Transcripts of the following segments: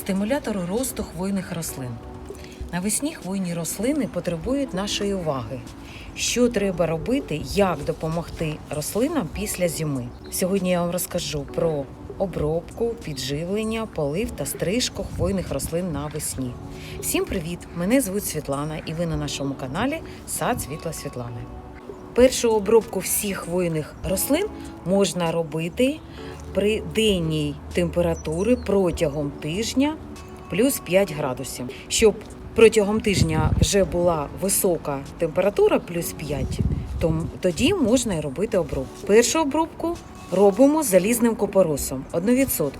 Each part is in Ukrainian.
стимулятор росту хвойних рослин. Навесні хвойні рослини потребують нашої уваги. Що треба робити, як допомогти рослинам після зими? Сьогодні я вам розкажу про обробку, підживлення, полив та стрижку хвойних рослин навесні. Всім привіт! Мене звуть Світлана, і ви на нашому каналі Сад Світла Світлани. Першу обробку всіх хвойних рослин можна робити при денній температурі протягом тижня плюс 5 градусів. Щоб протягом тижня вже була висока температура плюс 5, то тоді можна і робити обробку. Першу обробку робимо залізним купоросом 1%.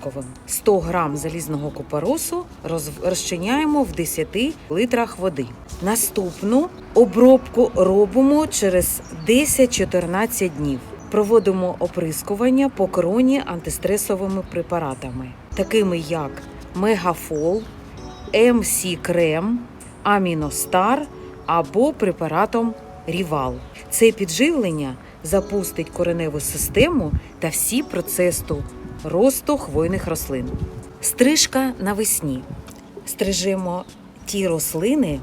100 грам залізного купоросу роз- розчиняємо в 10 літрах води. Наступну обробку робимо через 10-14 днів. Проводимо оприскування по кроні антистресовими препаратами, такими як Мегафол, МС Крем, Аміностар або препаратом Рівал. Це підживлення запустить кореневу систему та всі процеси росту хвойних рослин. Стрижка навесні. Стрижемо ті рослини,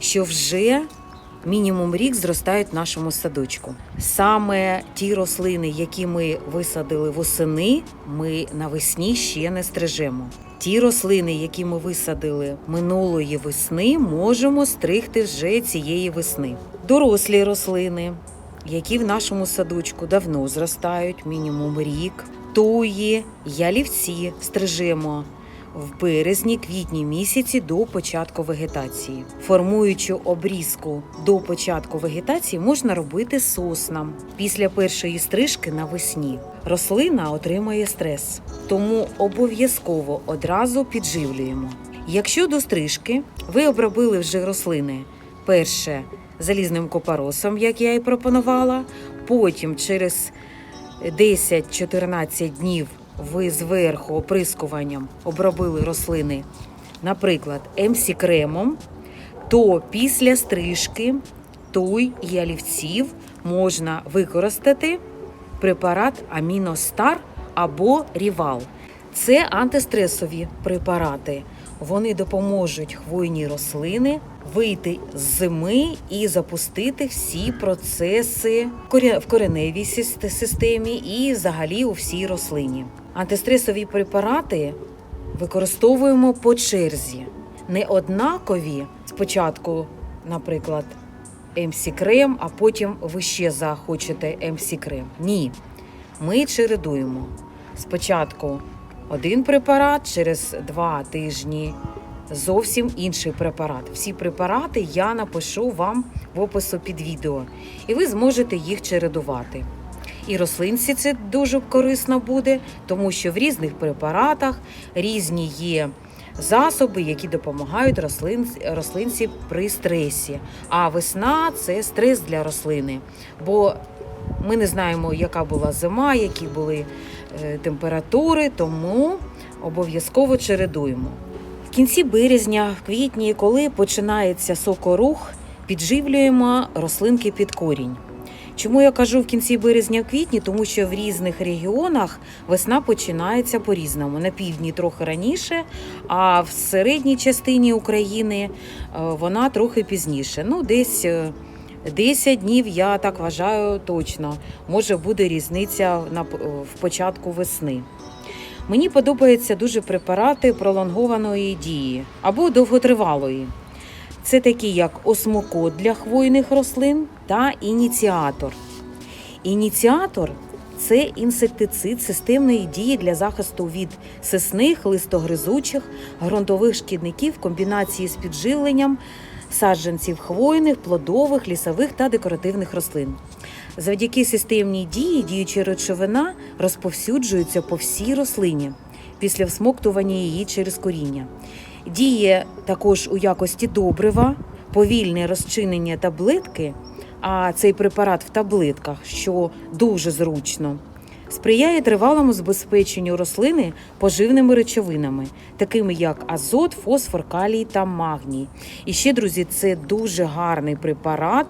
що вже мінімум рік зростають в нашому садочку. Саме ті рослини, які ми висадили восени, ми навесні ще не стрижемо. Ті рослини, які ми висадили минулої весни, можемо стригти вже цієї весни. Дорослі рослини, які в нашому садочку давно зростають, мінімум рік. Туї, ялівці стрижемо в березні, квітні місяці до початку вегетації. Формуючу обрізку до початку вегетації можна робити соснам. Після першої стрижки навесні рослина отримує стрес, тому обов'язково одразу підживлюємо. Якщо до стрижки ви обробили вже рослини перше залізним копоросом, як я і пропонувала, потім через 10-14 днів ви зверху оприскуванням обробили рослини, наприклад, МС кремом, то після стрижки туй і олівців можна використати препарат Аміностар або Рівал. Це антистресові препарати. Вони допоможуть хвойній рослини вийти з зими і запустити всі процеси в кореневій системі і взагалі у всій рослині. Антистресові препарати використовуємо по черзі, не однакові спочатку, наприклад, МС крем, а потім ви ще захочете МС крем. Ні, ми чередуємо. Спочатку один препарат, через два тижні зовсім інший препарат. Всі препарати я напишу вам в опису під відео, і ви зможете їх чередувати. І рослинці це дуже корисно буде, тому що в різних препаратах різні є засоби, які допомагають рослин, рослинці при стресі. А весна це стрес для рослини. Бо ми не знаємо, яка була зима, які були е, температури, тому обов'язково чередуємо. В кінці березня, в квітні, коли починається сокорух, підживлюємо рослинки під корінь. Чому я кажу в кінці березня, в квітні? Тому що в різних регіонах весна починається по-різному. На півдні трохи раніше, а в середній частині України е, вона трохи пізніше. Ну, десь е, 10 днів, я так вважаю точно. Може буде різниця в початку весни. Мені подобаються дуже препарати пролонгованої дії або довготривалої. Це такі, як осмокод для хвойних рослин та ініціатор. Ініціатор це інсектицид системної дії для захисту від сисних, листогризучих, ґрунтових шкідників в комбінації з підживленням саджанців хвойних, плодових, лісових та декоративних рослин. Завдяки системній дії діюча речовина розповсюджується по всій рослині після всмоктування її через коріння. Діє також у якості добрива, повільне розчинення таблетки, а цей препарат в таблетках, що дуже зручно, сприяє тривалому забезпеченню рослини поживними речовинами, такими як азот, фосфор, калій та магній. І ще, друзі, це дуже гарний препарат.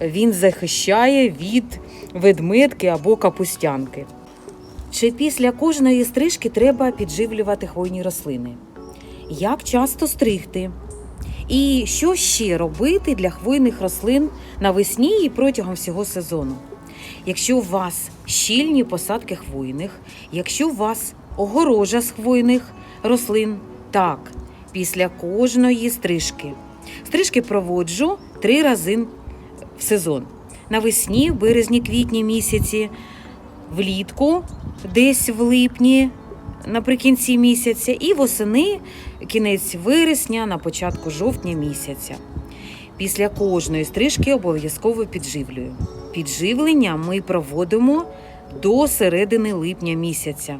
Він захищає від ведмедки або капустянки. Чи після кожної стрижки треба підживлювати хвойні рослини? як часто стригти. І що ще робити для хвойних рослин навесні і протягом всього сезону. Якщо у вас щільні посадки хвойних, якщо у вас огорожа з хвойних рослин, так, після кожної стрижки. Стрижки проводжу три рази в сезон. Навесні, в березні, квітні місяці, влітку, десь в липні, наприкінці місяця, і восени, кінець вересня, на початку жовтня місяця. Після кожної стрижки обов'язково підживлюю. Підживлення ми проводимо до середини липня місяця.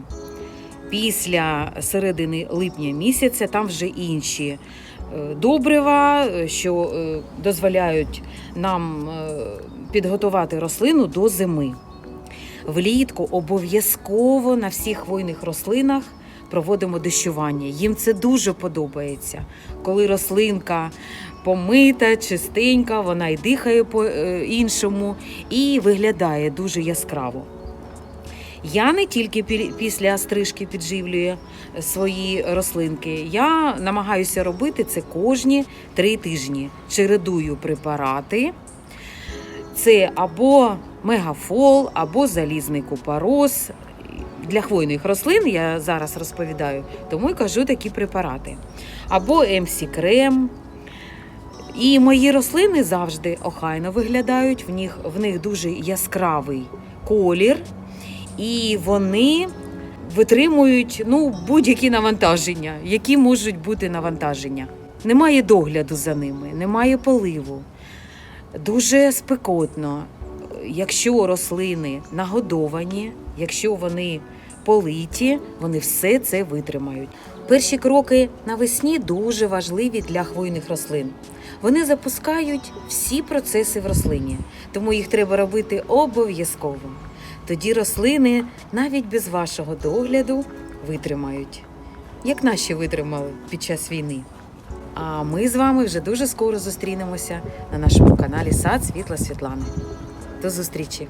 Після середини липня місяця там вже інші добрива, е, що е, дозволяють нам е, підготувати рослину до зими. Влітку обов'язково на всіх хвойних рослинах проводимо дощування. Їм це дуже подобається. Коли рослинка помита, чистенька, вона і дихає по-іншому і виглядає дуже яскраво. Я не тільки після стрижки підживлюю свої рослинки. Я намагаюся робити це кожні три тижні. Чередую препарати. Це або мегафол, або залізний купороз. Для хвойних рослин я зараз розповідаю, тому й кажу такі препарати. Або МС крем. І мої рослини завжди охайно виглядають. В них, в них дуже яскравий колір, і вони витримують ну, будь-які навантаження, які можуть бути навантаження. Немає догляду за ними, немає поливу. Дуже спекотно. Якщо рослини нагодовані, якщо вони политі, вони все це витримають. Перші кроки навесні дуже важливі для хвойних рослин. Вони запускають всі процеси в рослині, тому їх треба робити обов'язково. Тоді рослини навіть без вашого догляду витримають, як наші витримали під час війни. А ми з вами вже дуже скоро зустрінемося на нашому каналі Сад Світла Світлани. До зустрічі!